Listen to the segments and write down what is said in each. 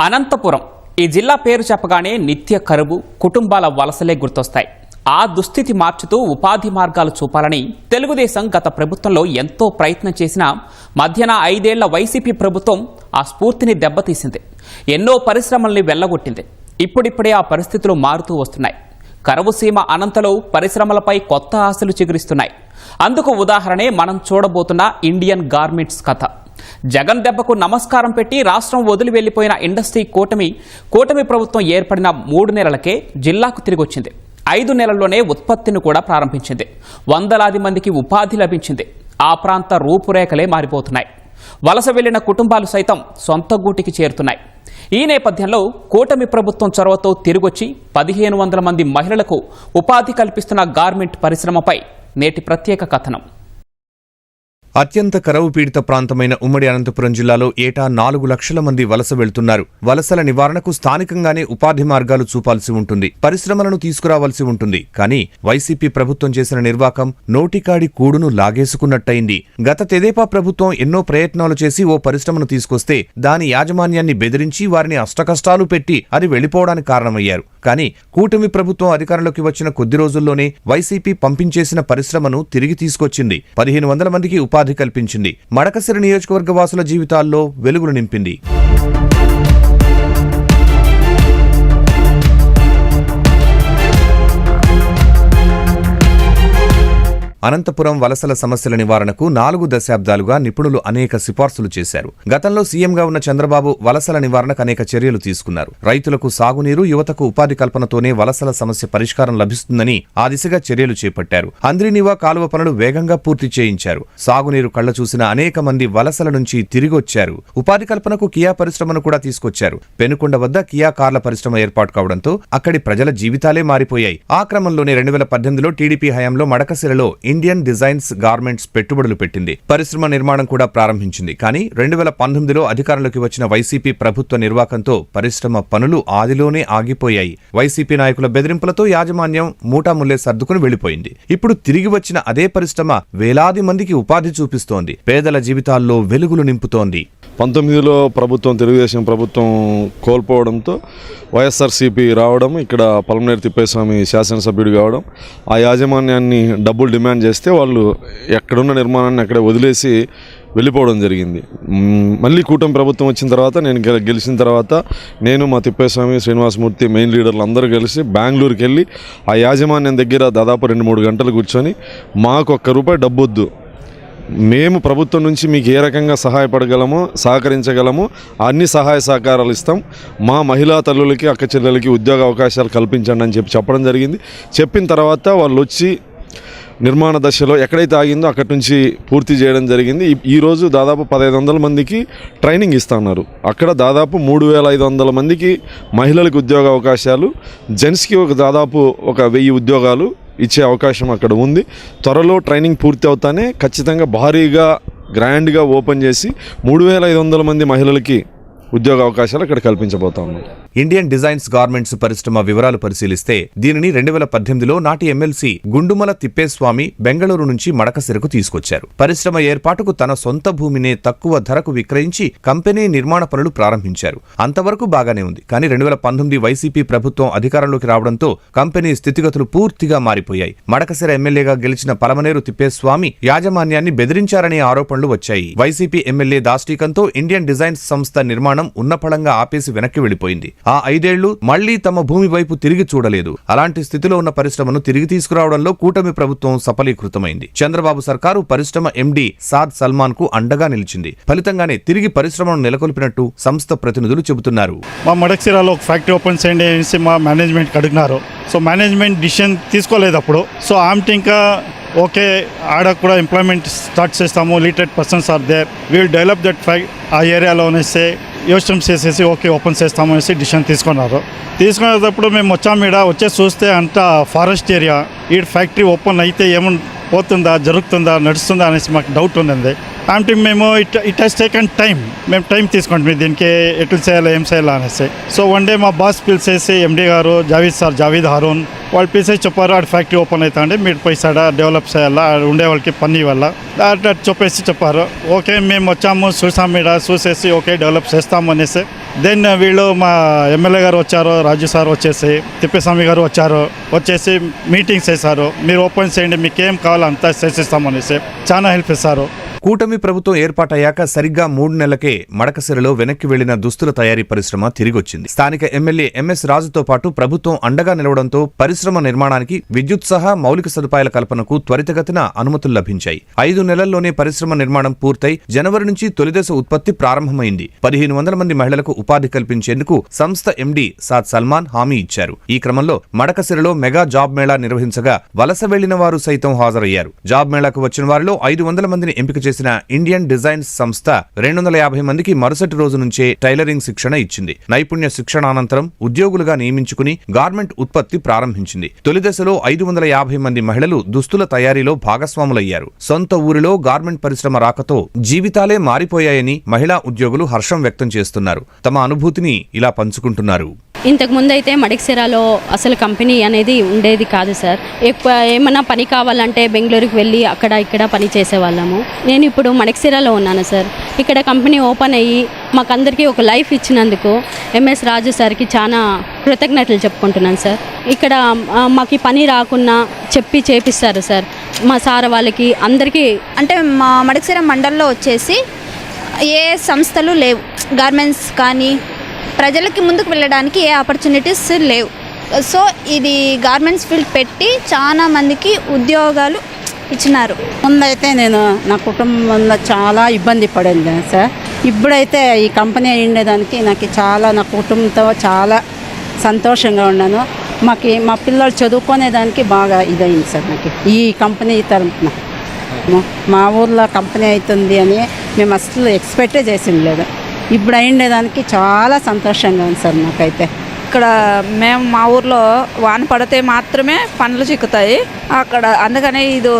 అనంతపురం. ఈ జిల్లా పేరు చెప్పగానే నిత్య కరువు కుటుంబాల వలసలే గుర్తొస్తాయి. ఆ దుస్థితి మార్చుతూ ఉపాధి మార్గాలు చూపాలని తెలుగుదేశం గత ప్రభుత్వంలో ఎంతో ప్రయత్నం చేసినా మధ్యన ఐదేళ్ళ వైసీపీ ప్రభుత్వం ఆ స్ఫూర్తిని దెబ్బతీసింది. ఎన్నో పరిశ్రమల్ని వెళ్ళగొట్టింది ఇప్పుడిప్పుడే ఆ పరిస్థితులు మారుతూ వస్తున్నాయి. కరువు సీమ అనంతలో పరిశ్రమలపై కొత్త ఆశలు చిగురిస్తున్నాయి. అందుకు ఉదాహరణే మనం చూడబోతున్న ఇండియన్ గార్మెంట్స్ కథ. జగన్ దెబ్బకు నమస్కారం పెట్టి రాష్ట్రం వదిలి వెళ్ళిపోయిన ఇండస్ట్రీ కూటమి కూటమి ప్రభుత్వం ఏర్పడిన మూడు నెలలకే జిల్లాకు తిరిగొచ్చింది. ఐదు నెలల్లోనే ఉత్పత్తిని కూడా ప్రారంభించింది. వందలాది మందికి ఉపాధి లభించింది. ఆ ప్రాంత రూపురేఖలే మారిపోతున్నాయి. వలస వెళ్ళిన కుటుంబాలు సైతం సొంత గూటికి చేరుతున్నాయి. ఈ నేపథ్యంలో కూటమి ప్రభుత్వం చొరవతో తిరిగొచ్చి పదిహేను వందల మంది మహిళలకు ఉపాధి కల్పిస్తున్న గార్మెంట్ పరిశ్రమపై నేటి ప్రత్యేక కథనం. అత్యంత కరవు పీడిత ప్రాంతమైన ఉమ్మడి అనంతపురం జిల్లాలో ఏటా నాలుగు లక్షల మంది వలస వెళ్తున్నారు. వలసల నివారణకు స్థానికంగానే ఉపాధి మార్గాలు చూపాల్సి ఉంటుంది. పరిశ్రమలను తీసుకురావాల్సి ఉంటుంది. కానీ వైసీపీ ప్రభుత్వం చేసిన నిర్వాకం నోటికాడి కూడును లాగేసుకున్నట్టయింది. గత తెదేపా ప్రభుత్వం ఎన్నో ప్రయత్నాలు చేసి ఓ పరిశ్రమను తీసుకొస్తే దాని యాజమాన్యాన్ని బెదిరించి వారిని అష్టకష్టాలు పెట్టి అది వెళ్ళిపోవడానికి కారణమయ్యారు. కానీ కూటమి ప్రభుత్వం అధికారంలోకి వచ్చిన కొద్ది రోజుల్లోనే వైసీపీ పంపించేసిన పరిశ్రమను తిరిగి తీసుకొచ్చింది. పదిహేను వందల మందికి ఉపాధి కల్పించింది. మడకసిరి నియోజకవర్గ వాసుల జీవితాల్లో వెలుగులు నింపింది. అనంతపురం వలసల సమస్యల నివారణకు నాలుగు దశాబ్దాలుగా నిపుణులు అనేక సిఫార్సులు చేశారు. గతంలో సీఎంగా ఉన్న చంద్రబాబు వలసల నివారణకు అనేక చర్యలు తీసుకున్నారు. రైతులకు సాగునీరు యువతకు ఉపాధి కల్పనతోనే వలసల సమస్య పరిష్కారం లభిస్తుందని ఆ దిశగా చర్యలు చేపట్టారు. అంద్రినివా కాలువ పనులు వేగంగా పూర్తి చేయించారు. సాగునీరు కళ్ళ చూసిన అనేక మంది వలసల నుంచి తిరిగొచ్చారు. ఉపాధి కల్పనకు కియా పరిశ్రమను కూడా తీసుకొచ్చారు. పెనుకొండ వద్ద కియా కార్ల పరిశ్రమ ఏర్పాటు కావడంతో అక్కడి ప్రజల జీవితాలే మారిపోయాయి. ఆ క్రమంలోనే రెండు వేల పద్దెనిమిదిలో టీడీపీ హయాంలో మడకసిరలో ఇండియన్ డిజైన్స్ గార్మెంట్స్ పెట్టుబడులు పెట్టింది. పరిశ్రమ నిర్మాణం కూడా ప్రారంభించింది. కానీ రెండు వేల పంతొమ్మిదిలో అధికారంలోకి వచ్చిన వైసీపీ ప్రభుత్వ నిర్వాకంతో పరిశ్రమ పనులు ఆదిలోనే ఆగిపోయాయి. వైసీపీ నాయకుల బెదిరింపులతో యాజమాన్యం మూటాముల్లే సర్దుకుని వెళ్ళిపోయింది ఇప్పుడు తిరిగి వచ్చిన అదే పరిశ్రమ వేలాది మందికి ఉపాధి చూపిస్తోంది. పేదల జీవితాల్లో వెలుగులు నింపుతోంది. పంతొమ్మిదిలో ప్రభుత్వం తెలుగుదేశం ప్రభుత్వం కోల్పోవడంతో వైఎస్ఆర్సీపీ రావడం ఇక్కడ పలమనేరు తిప్పేస్వామి శాసనసభ్యుడు కావడం ఆ యాజమాన్యాన్ని డబ్బులు డిమాండ్ చేస్తే వాళ్ళు ఎక్కడున్న నిర్మాణాన్ని అక్కడే వదిలేసి వెళ్ళిపోవడం జరిగింది. మళ్ళీ కూటమి ప్రభుత్వం వచ్చిన తర్వాత నేను గె- గెలిచిన తర్వాత నేను మా తిప్పేస్వామి శ్రీనివాసమూర్తి మెయిన్ లీడర్లు అందరూ కలిసి బెంగళూరుకి వెళ్ళి ఆ యాజమాన్యం దగ్గర దాదాపు రెండు మూడు గంటలు కూర్చొని మాకు ఒక్క రూపాయి డబ్బు వద్దు మేము ప్రభుత్వం నుంచి మీకు ఏ రకంగా సహాయపడగలమో సహకరించగలము అన్ని సహాయ సహకారాలు ఇస్తాం. మా మహిళా తల్లులకి అక్క చెల్లెలకి ఉద్యోగ అవకాశాలు కల్పించండి అని చెప్పి చెప్పడం జరిగింది. చెప్పిన తర్వాత వాళ్ళు వచ్చి నిర్మాణ దశలో ఎక్కడైతే ఆగిందో అక్కడి నుంచి పూర్తి చేయడం జరిగింది. ఈ- ఈరోజు దాదాపు పదహైదు వందల మందికి ట్రైనింగ్ ఇస్తున్నారు అక్కడ దాదాపు మూడు వేల ఐదు వందల మందికి మహిళలకు ఉద్యోగ అవకాశాలు జెంట్స్కి ఒక దాదాపు ఒక వెయ్యి ఉద్యోగాలు ఇచ్చే అవకాశం అక్కడ ఉంది. త్వరలో ట్రైనింగ్ పూర్తి అవుతానే ఖచ్చితంగా భారీగా గ్రాండ్గా ఓపెన్ చేసి మూడు వేల ఐదు వందల మంది మహిళలకి ఉద్యోగ అవకాశాలు అక్కడ కల్పించబోతా ఉన్నాం. ఇండియన్ డిజైన్స్ గార్మెంట్స్ పరిశ్రమ వివరాలు పరిశీలిస్తే దీనిని రెండు వేల పద్దెనిమిదిలో నాటి ఎమ్మెల్సీ గుండుమల తిప్పేస్వామి బెంగళూరు నుంచి మడకసిరకు తీసుకొచ్చారు. పరిశ్రమ ఏర్పాటుకు తన సొంత భూమినే తక్కువ ధరకు విక్రయించి కంపెనీ నిర్మాణ పనులు ప్రారంభించారు. అంతవరకు బాగానే ఉంది. కానీ రెండు వేల పంతొమ్మిది వైసీపీ ప్రభుత్వం అధికారంలోకి రావడంతో కంపెనీ స్థితిగతులు పూర్తిగా మారిపోయాయి. మడకసిర ఎమ్మెల్యేగా గెలిచిన పలమనేరు తిప్పేస్వామి యాజమాన్యాన్ని బెదిరించారనే ఆరోపణలు వచ్చాయి. వైసీపీ ఎమ్మెల్యే దాష్టీకంతో ఇండియన్ డిజైన్స్ సంస్థ నిర్మాణం ఉన్నపళంగా ఆపేసి వెనక్కి వెళ్ళిపోయింది ఆ ఐదేళ్ళు మళ్ళీ తమ భూమి వైపు తిరిగి చూడలేదు. అలాంటి స్థితిలో ఉన్న పరిశ్రమను తిరిగి తీసుకురావడంలో కూటమి ప్రభుత్వం సఫలీకృతమైంది. చంద్రబాబు సర్కారు పరిశ్రమ ఎండి సాద్ సల్మాన్కు అండగా నిలిచింది. ఫలితంగానే తిరిగి పరిశ్రమను నెలకొల్పినట్టు సంస్థ ప్రతినిధులు చెబుతున్నారు. మా మడక్సిరాలో ఒక ఫ్యాక్టరీ ఓపెన్ చేయండి అనేసి మా మేనేజ్మెంట్ అడిగినారు. సో మేనేజ్మెంట్ డిసిషన్ తీసుకోలేదు అప్పుడు. సో ఆమె ఇంకా ఓకే ఆడ కూడా ఎంప్లాయ్మెంట్ స్టార్ట్ చేస్తాము literate persons are they will develop that ఫ్యాక్ ఆ ఏరియాలో అనేసి యోచనం చేసేసి ఓకే ఓపెన్ చేస్తాము అనేసి డిసిషన్ తీసుకున్నారు. తీసుకునేటప్పుడు మేము వచ్చాము ఈడ వచ్చేసి చూస్తే అంతా ఫారెస్ట్ ఏరియా ఈ ఫ్యాక్టరీ ఓపెన్ అయితే ఏమన్నా పోతుందా జరుగుతుందా నడుస్తుందా అనేసి మాకు డౌట్ ఉందండి అంటే మేము it it has taken time మేము టైం తీసుకుంటాం దీనికి ఎట్లు చేయాలి ఏం చేయాలి అనేసి. సో వన్ డే మా బాస్ పిలిచేసి ఎండి గారు జావీద్ సార్ జావీద్ హారూన్ వాళ్ళు పిలిచేసి చెప్పారు ఆడ ఫ్యాక్టరీ ఓపెన్ అవుతాండి మీరు పోయి డెవలప్ చేయాలా ఆడ ఉండే వాళ్ళకి పని ఇవ్వాలా? అట్లా చెప్పేసి చెప్పారు. ఓకే మేము వచ్చాము చూసాము ఇక్కడ చూసేసి ఓకే డెవలప్ చేస్తామనేసి దెన్ వీళ్ళు మా ఎమ్మెల్యే గారు వచ్చారు రాజు సార్ వచ్చేసి తిప్పేస్వామి గారు వచ్చారు వచ్చేసి మీటింగ్స్ చేశారు. మీరు ఓపెన్ చేయండి మీకు ఏం కావాలో అంతా చేసిస్తామనేసి చాలా హెల్ప్ చేశారు. కూటమి ప్రభుత్వం ఏర్పాటయ్యాక సరిగ్గా మూడు నెలలకే మడకసిరలో వెనక్కి వెళ్ళిన దుస్తుల తయారీ పరిశ్రమ తిరిగొచ్చింది. స్థానిక ఎమ్మెల్యే ఎంఎస్ రాజుతో పాటు ప్రభుత్వం అండగా నిలవడంతో పరిశ్రమ నిర్మాణానికి విద్యుత్ సహా మౌలిక సదుపాయాల కల్పనకు త్వరితగతిన అనుమతులు లభించాయి. ఐదు నెలల్లోనే పరిశ్రమ నిర్మాణం పూర్తయి జనవరి నుంచి తొలిదశ ఉత్పత్తి ప్రారంభమైంది. పదిహేను వందల మంది మహిళలకు ఉపాధి కల్పించేందుకు సంస్థ ఎండీ సాద్ సల్మాన్ హామీ ఇచ్చారు. ఈ క్రమంలో మడకసిరలో మెగా జాబ్ మేళా నిర్వహించగా వలస వెళ్ళిన వారు సైతం హాజరయ్యారు. జాబ్ మేళాకు వచ్చిన వారిలో ఐదు వందల మందిని ఎంపిక చేసిన ఇండియన్ డిజైన్స్ సంస్థ రెండు వందల యాభై మందికి మరుసటి రోజు నుంచే టైలరింగ్ శిక్షణ ఇచ్చింది. నైపుణ్య శిక్షణ అనంతరం ఉద్యోగులుగా నియమించుకుని గార్మెంట్ ఉత్పత్తి ప్రారంభించింది. తొలి దశలో ఐదు వందల యాభై మంది మహిళలు దుస్తుల తయారీలో భాగస్వాములయ్యారు. సొంత ఊరిలో గార్మెంట్ పరిశ్రమ రాకతో జీవితాలే మారిపోయాయని మహిళా ఉద్యోగులు హర్షం వ్యక్తం చేస్తున్నారు. తమ అనుభూతిని ఇలా పంచుకుంటున్నారు. ఇంతకు ముందు అయితే మడిక్సిరాలో అసలు కంపెనీ అనేది ఉండేది కాదు సార్. ఎక్కువ ఏమన్నా పని కావాలంటే బెంగళూరుకి వెళ్ళి అక్కడ ఇక్కడ పని చేసేవాళ్ళము. నేను ఇప్పుడు మడిక్సిరాలో ఉన్నాను సార్. ఇక్కడ కంపెనీ ఓపెన్ అయ్యి మాకందరికీ ఒక లైఫ్ ఇచ్చినందుకు ఎంఎస్ రాజు సార్కి చాలా కృతజ్ఞతలు చెప్పుకుంటున్నాను సార్. ఇక్కడ మాకు పని రాకున్నా చెప్పి చేపిస్తారు సార్. మా సార్ వాళ్ళకి అందరికీ అంటే మా మడకసిర మండల్లో వచ్చేసి ఏ సంస్థలు లేవు. గార్మెంట్స్ కానీ ప్రజలకి ముందుకు వెళ్ళడానికి ఏ ఆపర్చునిటీస్ లేవు. సో ఇది గార్మెంట్స్ ఫీల్డ్ పెట్టి చాలా మందికి ఉద్యోగాలు ఇచ్చినారు. ముందైతే నేను నా కుటుంబంలో చాలా ఇబ్బంది పడింది సార్. ఇప్పుడైతే ఈ కంపెనీ ఉండేదానికి నాకు చాలా నా కుటుంబంతో చాలా సంతోషంగా ఉన్నాను. మాకు మా పిల్లలు చదువుకునేదానికి బాగా ఇదైంది సార్ నాకు ఈ కంపెనీ తరపున. మా- మా ఊర్లో కంపెనీ అవుతుంది అని మేము అసలు ఎక్స్పెక్టే చేసింది లేదు. ఇప్పుడు అయిండేదానికి చాలా సంతోషంగా ఉంది సార్ నాకైతే. ఇక్కడ మేము మా ఊర్లో వాన పడితే మాత్రమే పండ్లు చిక్కుతాయి. అక్కడ అందుకనే ఇది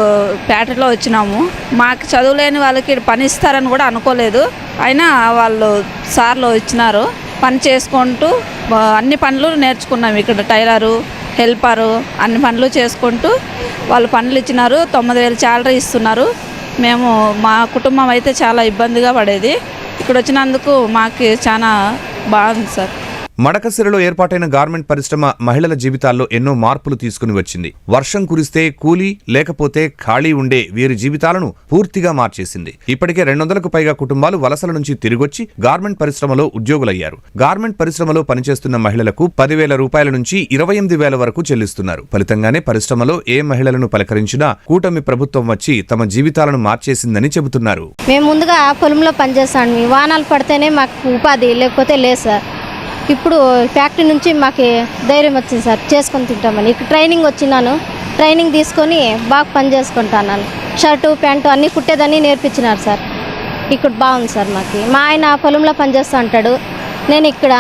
పేటలో వచ్చినాము. మాకు చదువులేని వాళ్ళకి పని ఇస్తారని కూడా అనుకోలేదు. అయినా వాళ్ళు సార్లు ఇచ్చినారు. పని చేసుకుంటూ అన్ని పనులు నేర్చుకున్నాం ఇక్కడ. టైలరు హెల్పరు అన్ని పనులు చేసుకుంటూ వాళ్ళు పనులు ఇచ్చినారు. తొమ్మిది వేలు శాలరీ ఇస్తున్నారు. మేము మా కుటుంబం అయితే చాలా ఇబ్బందిగా పడేది. ఇక్కడ వచ్చినందుకు మాకు చాలా బాగుంది సార్. మడకసిరలో ఏర్పాటైన గార్మెంట్ పరిశ్రమ మహిళల జీవితాల్లో ఎన్నో మార్పులు తీసుకుని వచ్చింది. వర్షం కురిస్తే కూలీ లేకపోతే ఖాళీ ఉండే వీరి జీవితాలను పూర్తిగా మార్చేసింది. ఇప్పటికే రెండు వందలకు పైగా కుటుంబాలు వలసల నుంచి తిరిగొచ్చి గార్మెంట్ పరిశ్రమలో ఉద్యోగులయ్యారు. గార్మెంట్ పరిశ్రమలో పనిచేస్తున్న మహిళలకు పదివేల రూపాయల నుంచి ఇరవై ఎనిమిది వేల వరకు చెల్లిస్తున్నారు. ఫలితంగానే పరిశ్రమలో ఏ మహిళలను పలకరించినా కూటమి ప్రభుత్వం వచ్చి తమ జీవితాలను మార్చేసిందని చెబుతున్నారు. మేము ముందుగా పొలంలో పనిచేస్తాం. వానాలు పడితేనే మాకు ఉపాధి లేకపోతే లేదు సార్. ఇప్పుడు ఫ్యాక్టరీ నుంచి మాకు ధైర్యం వచ్చింది సార్ చేసుకొని తింటామని. ఇక్కడ ట్రైనింగ్ వచ్చినాను. ట్రైనింగ్ తీసుకొని బాగా పని చేసుకుంటాను షర్టు ప్యాంటు అన్నీ కుట్టేదని నేర్పించినారు సార్. ఇక్కడ బాగుంది సార్ మాకు. మా ఆయన పొలంలో పనిచేస్తూ అంటాడు నేను ఇక్కడ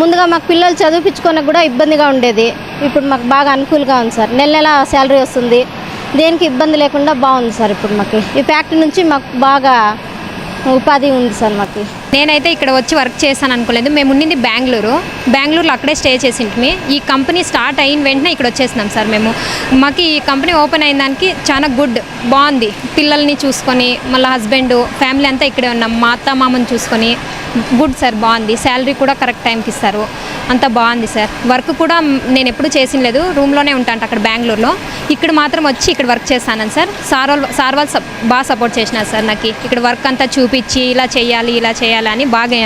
ముందుగా మాకు పిల్లలు చదివించుకోనికి కూడా ఇబ్బందిగా ఉండేది. ఇప్పుడు మాకు బాగా అనుకూలంగా ఉంది సార్. నెల నెల శాలరీ వస్తుంది. దేనికి ఇబ్బంది లేకుండా బాగుంది సార్ ఇప్పుడు మాకు. ఈ ఫ్యాక్టరీ నుంచి మాకు బాగా ఉపాధి ఉంది సార్ మాకు. నేనైతే ఇక్కడ వచ్చి వర్క్ చేశాను అనుకోలేదు. మేము ఉండింది బెంగళూరు. బెంగళూరులో అక్కడే స్టే చేసింటిమి. ఈ కంపెనీ స్టార్ట్ అయిన వెంటనే ఇక్కడ వచ్చేసినాం సార్ మేము. మాకు ఈ కంపెనీ ఓపెన్ అయిన దానికి చాలా గుడ్ బాగుంది. పిల్లల్ని చూసుకొని మళ్ళీ హస్బెండ్ ఫ్యామిలీ అంతా ఇక్కడే ఉన్నాం. మా అత్త మామని చూసుకొని గుడ్ సార్ బాగుంది. శాలరీ కూడా కరెక్ట్ టైంకి ఇస్తారు. అంత బాగుంది సార్. వర్క్ కూడా నేను ఎప్పుడు చేసిన లేదు. రూమ్లోనే ఉంటాను అక్కడ బెంగళూరులో. ఇక్కడ మాత్రం వచ్చి ఇక్కడ వర్క్ చేస్తాను సార్. సార్ వాళ్ళు సార్ వాళ్ళు సప్- బాగా సపోర్ట్ చేసినారు సార్ నాకు. ఇక్కడ వర్క్ అంతా చూపించి ఇలా చేయాలి ఇలా చేయాలి అని బాగా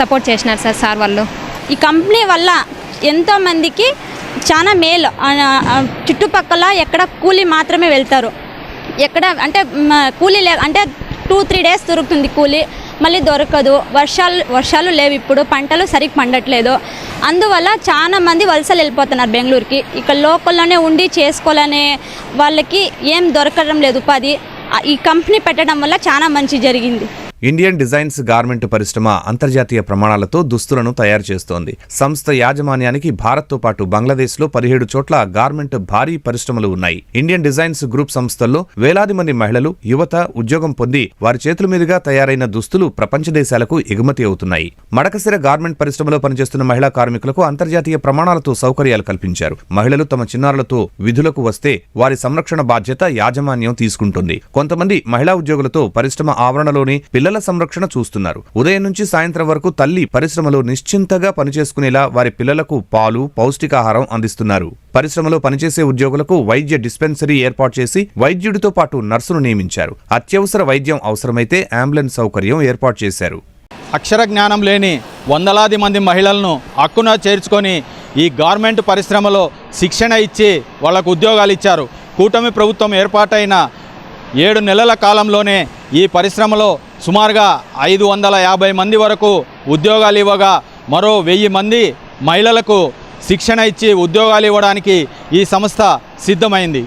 సపోర్ట్ చేసినారు సార్ సార్ వాళ్ళు. ఈ కంపెనీ వల్ల ఎంతోమందికి చాలా మేలు. చుట్టుపక్కల ఎక్కడ కూలీ మాత్రమే వెళ్తారు. ఎక్కడ అంటే కూలీ లే అంటే టూ త్రీ డేస్ దొరుకుతుంది కూలీ. మళ్ళీ దొరకదు. వర్షాలు వర్షాలు లేవు ఇప్పుడు. పంటలు సరిగ్గా పండట్లేదు. అందువల్ల చాలా మంది వలసలు వెళ్ళిపోతున్నారు బెంగళూరుకి. ఇక్కడ లోకల్లోనే ఉండి చేసుకోవాలనే వాళ్ళకి ఏం దొరకడం లేదు ఉపాధి. ఈ కంపెనీ పెట్టడం వల్ల చాలా మంచి జరిగింది. ఇండియన్ డిజైన్స్ గార్మెంట్ పరిశ్రమ అంతర్జాతీయ ప్రమాణాలతో దుస్తులను తయారు చేస్తోంది. సంస్థ యాజమాన్యానికి భారత్తో పాటు బంగ్లాదేశ్లో పదిహేడు చోట్ల గార్మెంట్ భారీ పరిశ్రమలు ఉన్నాయి. ఇండియన్ డిజైన్స్ గ్రూప్ సంస్థల్లో వేలాది మంది మహిళలు యువత ఉద్యోగం పొంది వారి చేతుల మీదుగా తయారైన దుస్తులు ప్రపంచ దేశాలకు ఎగుమతి అవుతున్నాయి. మడకసిర గార్మెంట్ పరిశ్రమలో పనిచేస్తున్న మహిళా కార్మికులకు అంతర్జాతీయ ప్రమాణాలతో సౌకర్యాలు కల్పించారు. మహిళలు తమ చిన్నారులతో విధులకు వస్తే వారి సంరక్షణ బాధ్యత యాజమాన్యం తీసుకుంటుంది. కొంతమంది మహిళా ఉద్యోగులతో పరిశ్రమ ఆవరణలోని పిల్లల సంరక్షణ చూస్తున్నారు. ఉదయం నుంచి సాయంత్రం వరకు తల్లి పరిశ్రమలో నిశ్చింతగా పనిచేసుకునేలా వారి పిల్లలకు పాలు పౌష్టికాహారం అందిస్తున్నారు. పరిశ్రమలో పనిచేసే ఉద్యోగులకు వైద్య డిస్పెన్సరీ ఏర్పాటు చేసి వైద్యుడితో పాటు నర్సును నియమించారు. అత్యవసర వైద్యం అవసరమైతే అంబులెన్స్ సౌకర్యం ఏర్పాటు చేశారు. అక్షర జ్ఞానం లేని వందలాది మంది మహిళలను హక్కున చేర్చుకొని ఈ గార్మెంట్ పరిశ్రమలో శిక్షణ ఇచ్చి వాళ్ళకు ఉద్యోగాలు ఇచ్చారు. కూటమి ప్రభుత్వం ఏర్పాటైన ఏడు నెలల కాలంలోనే ఈ పరిశ్రమలో సుమారుగా ఐదు వందల యాభై మంది వరకు ఉద్యోగాలు ఇవ్వగా మరో వెయ్యి మంది మహిళలకు శిక్షణ ఇచ్చి ఉద్యోగాలు ఇవ్వడానికి ఈ సంస్థ సిద్ధమైంది.